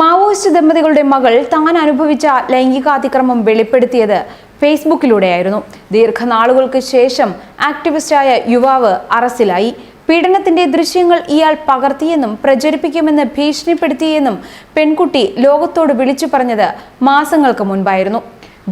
Maoist ദമ്പതികളുടെ മകൾ താൻ അനുഭവിച്ച ലൈംഗികാതിക്രമം വെളിപ്പെടുത്തിയത് ഫേസ്ബുക്കിലൂടെയായിരുന്നു. ദീർഘനാളുകൾക്ക് ശേഷം ആക്ടിവിസ്റ്റായ യുവാവ് അറസ്റ്റിലായി. പീഡനത്തിന്റെ ദൃശ്യങ്ങൾ ഇയാൾ പകർത്തിയെന്നും പ്രചരിപ്പിക്കുമെന്ന് ഭീഷണിപ്പെടുത്തിയെന്നും പെൺകുട്ടി ലോകത്തോട് വിളിച്ചു പറഞ്ഞത് മാസങ്ങൾക്ക് മുൻപായിരുന്നു.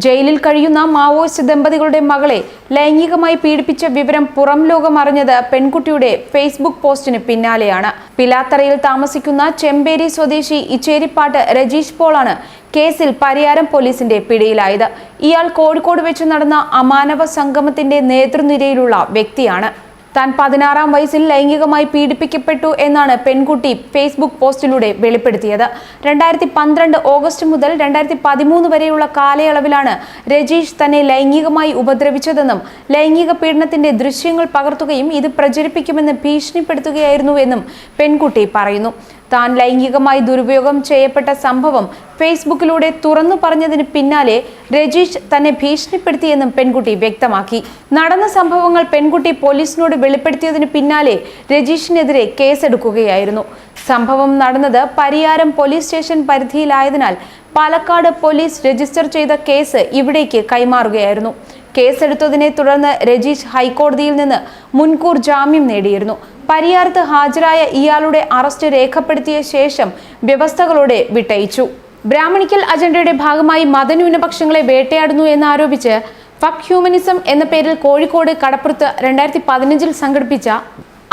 ജയിലിൽ കഴിയുന്ന മാവോയിസ്റ്റ് ദമ്പതികളുടെ മകളെ ലൈംഗികമായി പീഡിപ്പിച്ച വിവരം പുറം ലോകം അറിഞ്ഞത് പെൺകുട്ടിയുടെ ഫേസ്ബുക്ക് പോസ്റ്റിന് പിന്നാലെയാണ്. പിലാത്തറയിൽ താമസിക്കുന്ന ചെമ്പേരി സ്വദേശി ഇച്ചേരിപ്പാട്ട് രജീഷ് പോളാണ് കേസിൽ പരിയാരം പോലീസിന്റെ പിടിയിലായത്. ഇയാൾ കോഴിക്കോട് വെച്ച് നടന്ന അമാനവ സംഗമത്തിന്റെ നേതൃനിരയിലുള്ള വ്യക്തിയാണ്. താൻ പതിനാറാം വയസ്സിൽ ലൈംഗികമായി പീഡിപ്പിക്കപ്പെട്ടു എന്നാണ് പെൺകുട്ടി ഫേസ്ബുക്ക് പോസ്റ്റിലൂടെ വെളിപ്പെടുത്തിയത്. രണ്ടായിരത്തി പന്ത്രണ്ട് ഓഗസ്റ്റ് മുതൽ രണ്ടായിരത്തി പതിമൂന്ന് വരെയുള്ള കാലയളവിലാണ് രജീഷ് തന്നെ ലൈംഗികമായി ഉപദ്രവിച്ചതെന്നും ലൈംഗിക പീഡനത്തിന്റെ ദൃശ്യങ്ങൾ പകർത്തുകയും ഇത് പ്രചരിപ്പിക്കുമെന്ന് ഭീഷണിപ്പെടുത്തുകയായിരുന്നുവെന്നും പെൺകുട്ടി പറയുന്നു. താൻ ലൈംഗികമായി ദുരുപയോഗം ചെയ്യപ്പെട്ട സംഭവം ഫേസ്ബുക്കിലൂടെ തുറന്നു പറഞ്ഞതിന് പിന്നാലെ രജീഷ് തന്നെ ഭീഷണിപ്പെടുത്തിയെന്നും പെൺകുട്ടി വ്യക്തമാക്കി. നടന്ന സംഭവങ്ങൾ പെൺകുട്ടി പോലീസിനോട് വെളിപ്പെടുത്തിയതിന് പിന്നാലെ രജീഷിനെതിരെ കേസെടുക്കുകയായിരുന്നു. സംഭവം നടന്നത് പരിയാരം പോലീസ് സ്റ്റേഷൻ പരിധിയിലായതിനാൽ പാലക്കാട് പോലീസ് രജിസ്റ്റർ ചെയ്ത കേസ് ഇവിടേക്ക് കൈമാറുകയായിരുന്നു. കേസെടുത്തതിനെ തുടർന്ന് രജീഷ് ഹൈക്കോടതിയിൽ നിന്ന് മുൻകൂർ ജാമ്യം നേടിയിരുന്നു. പരിയാരത്ത് ഹാജരായ ഇയാളുടെ അറസ്റ്റ് രേഖപ്പെടുത്തിയ ശേഷം വ്യവസ്ഥകളോടെ വിട്ടയച്ചു. ബ്രാഹ്മണിക്കൽ അജണ്ടയുടെ ഭാഗമായി മതന്യൂനപക്ഷങ്ങളെ വേട്ടയാടുന്നു എന്നാരോപിച്ച് ഫക് ഹ്യൂമനിസം എന്ന പേരിൽ കോഴിക്കോട് കടപ്പുറത്ത് രണ്ടായിരത്തി പതിനഞ്ചിൽ സംഘടിപ്പിച്ച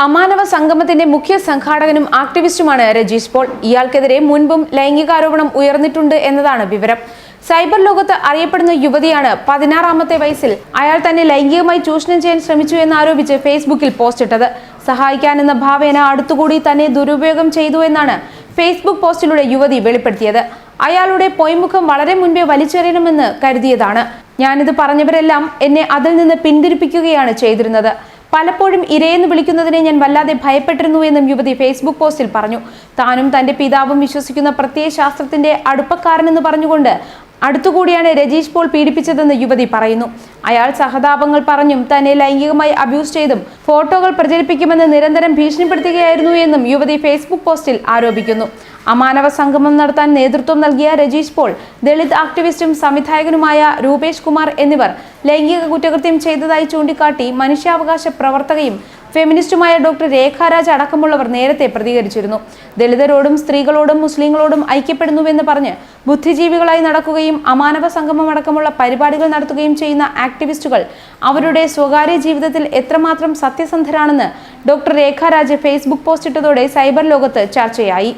അമാനവ സംഗമത്തിന്റെ മുഖ്യ സംഘാടകനും ആക്ടിവിസ്റ്റുമാണ് രജീഷ് പോൾ. ഇയാൾക്കെതിരെ മുൻപും ലൈംഗികാരോപണം ഉയർന്നിട്ടുണ്ട് എന്നതാണ് വിവരം. സൈബർ ലോകത്ത് അറിയപ്പെടുന്ന യുവതിയാണ് പതിനാറാമത്തെ വയസ്സിൽ. അയാൾ തന്നെ ലൈംഗികമായി ചൂഷണം ചെയ്യാൻ ശ്രമിച്ചു എന്നാരോപിച്ച് ഫേസ്ബുക്കിൽ പോസ്റ്റ് ഇട്ടത്. സഹായിക്കാനെന്ന ഭാവേന അടുത്തുകൂടി തന്നെ ദുരുപയോഗം ചെയ്തു എന്നാണ് ഫേസ്ബുക്ക് പോസ്റ്റിലൂടെ യുവതി വെളിപ്പെടുത്തിയത്. അയാളുടെ പൊയ്മുഖം വളരെ മുൻപേ വലിച്ചെറിയണമെന്ന് കരുതിയതാണ്. ഞാനിത് പറഞ്ഞവരെല്ലാം എന്നെ അതിൽ നിന്ന് പിന്തിരിപ്പിക്കുകയാണ് ചെയ്തിരുന്നത്. പലപ്പോഴും ഇരയെന്ന് വിളിക്കുന്നതിനെ ഞാൻ വല്ലാതെ ഭയപ്പെട്ടിരുന്നു എന്നും യുവതി ഫേസ്ബുക്ക് പോസ്റ്റിൽ പറഞ്ഞു. താനും തന്റെ പിതാവും വിശ്വസിക്കുന്ന പ്രത്യയശാസ്ത്രത്തിന്റെ അടുപ്പക്കാരനെന്ന് പറഞ്ഞുകൊണ്ട് അടുത്തുകൂടിയാണ് രജീഷ് പോൾ പീഡിപ്പിച്ചതെന്ന് യുവതി പറയുന്നു. അയാൾ സഹതാപങ്ങൾ പറഞ്ഞും തന്നെ ലൈംഗികമായി അബ്യൂസ് ചെയ്തും ഫോട്ടോകൾ പ്രചരിപ്പിക്കുമെന്ന് നിരന്തരം ഭീഷണിപ്പെടുത്തുകയായിരുന്നു എന്നും യുവതി ഫേസ്ബുക്ക് പോസ്റ്റിൽ ആരോപിക്കുന്നു. അമാനവ സംഗമം നടത്താൻ നേതൃത്വം നൽകിയ രജീഷ് പോൾ ദളിത് ആക്ടിവിസ്റ്റും സംവിധായകനുമായ രൂപേഷ് കുമാർ എന്നിവർ ലൈംഗിക കുറ്റകൃത്യം ചെയ്തതായി ചൂണ്ടിക്കാട്ടി മനുഷ്യാവകാശ പ്രവർത്തകയും ഫെമിനിസ്റ്റുമായ ഡോക്ടർ രേഖാരാജ് അടക്കമുള്ളവർ നേരത്തെ പ്രതികരിച്ചിരുന്നു. ദളിതരോടും സ്ത്രീകളോടും മുസ്ലിങ്ങളോടും ഐക്യപ്പെടുന്നുവെന്ന് പറഞ്ഞ് ബുദ്ധിജീവികളായി നടക്കുകയും അമാനവ സംഗമം അടക്കമുള്ള പരിപാടികൾ നടത്തുകയും ചെയ്യുന്ന ആക്ടിവിസ്റ്റുകൾ അവരുടെ സ്വകാര്യ ജീവിതത്തിൽ എത്രമാത്രം സത്യസന്ധരാണെന്ന് ഡോക്ടർ രേഖാരാജ് ഫേസ്ബുക്ക് പോസ്റ്റ് ഇട്ടതോടെ സൈബർ ലോകത്ത് ചർച്ചയായി.